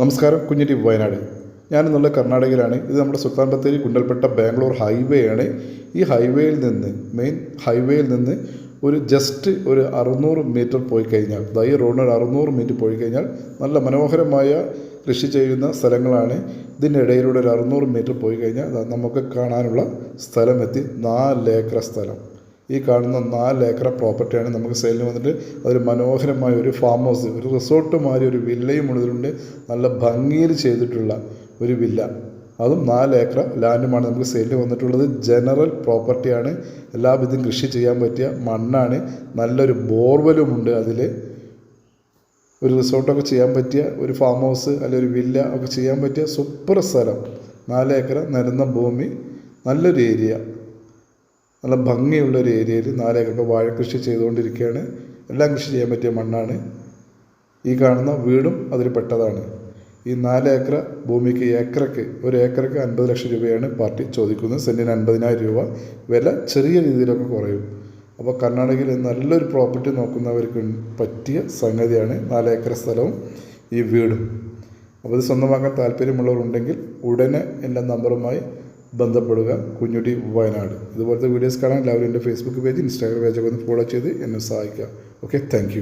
നമസ്കാരം കുഞ്ഞിറ്റി വയനാട്. ഞാനിന്നുള്ള കർണാടകയിലാണ്. ഇത് നമ്മുടെ സുൽത്താൻ ബത്തേരി കുണ്ടൽപ്പെട്ട ബാംഗ്ലൂർ ഹൈവേ ആണ്. ഈ ഹൈവേയിൽ നിന്ന് മെയിൻ ഹൈവേയിൽ നിന്ന് ഒരു ജസ്റ്റ് ഒരു അറുന്നൂറ് മീറ്റർ പോയി കഴിഞ്ഞാൽ ദൈ റോഡിന് അറുന്നൂറ് മീറ്റർ പോയി കഴിഞ്ഞാൽ നല്ല മനോഹരമായ കൃഷി ചെയ്യുന്ന സ്ഥലങ്ങളാണ്. ഇതിന്റെ ഇടയിലൂടെ ഒരു അറുന്നൂറ് മീറ്റർ പോയി കഴിഞ്ഞാൽ നമുക്ക് കാണാനുള്ള സ്ഥലമെത്തി നാല് ഏക്കർ സ്ഥലം. ഈ കാണുന്ന നാല് ഏക്കർ പ്രോപ്പർട്ടിയാണ് നമുക്ക് സെയിലിന് വന്നിട്ട് അതൊരു മനോഹരമായ ഒരു ഫാം ഹൗസ് ഒരു റിസോർട്ട് മാതിരി ഒരു വില്ലയും ഉള്ളതിലുണ്ട് നല്ല ഭംഗിയിൽ ചെയ്തിട്ടുള്ള ഒരു വില്ല. അതും നാല് ഏക്കർ ലാൻഡുമാണ് നമുക്ക് സെയിലിന് വന്നിട്ടുള്ളത്. ജനറൽ പ്രോപ്പർട്ടിയാണ്. എല്ലാവിധം കൃഷി ചെയ്യാൻ പറ്റിയ മണ്ണാണ്. നല്ലൊരു ബോർവെലുമുണ്ട് അതിൽ ഒരു റിസോർട്ടൊക്കെ ചെയ്യാൻ പറ്റിയ ഒരു ഫാം ഹൗസ് അല്ലെങ്കിൽ ഒരു വില്ല ഒക്കെ ചെയ്യാൻ പറ്റിയ സൂപ്പർ സ്ഥലം. നാല് ഏക്കർ നിരന്ന ഭൂമി. നല്ലൊരു ഏരിയ നല്ല ഭംഗിയുള്ള ഒരു ഏരിയയിൽ നാലേക്കൊക്കെ വാഴ കൃഷി ചെയ്തുകൊണ്ടിരിക്കുകയാണ്. എല്ലാം കൃഷി ചെയ്യാൻ പറ്റിയ മണ്ണാണ്. ഈ കാണുന്ന വീടും അതിൽ പെട്ടതാണ്. ഈ നാലേക്കർ ഭൂമിക്ക് ഏക്കറക്ക് ഒരു ഏക്കറക്ക് അൻപത് ലക്ഷം രൂപയാണ് പാർട്ടി ചോദിക്കുന്നത്. സെന്റിന് അൻപതിനായിരം രൂപ. വില ചെറിയ രീതിയിലൊക്കെ കുറയും. അപ്പോൾ കർണാടകയിൽ നല്ലൊരു പ്രോപ്പർട്ടി നോക്കുന്നവർക്ക് പറ്റിയ സംഗതിയാണ് നാലേക്കർ സ്ഥലവും ഈ വീടും. അപ്പോൾ ഇത് സ്വന്തമാക്കാൻ താല്പര്യമുള്ളവരുണ്ടെങ്കിൽ ഉടനെ എന്റെ നമ്പറുമായി ബന്ധപ്പെടുക. കുഞ്ഞുട്ടി വയനാട്. ഇതുപോലത്തെ വീഡിയോസ് കാണാൻ എല്ലാവരും എന്റെ ഫേസ്ബുക്ക് പേജ് ഇൻസ്റ്റാഗ്രാം പേജൊക്കെ ഒന്ന് ഫോളോ ചെയ്ത് എന്നെ സഹായിക്കുക. Okay thank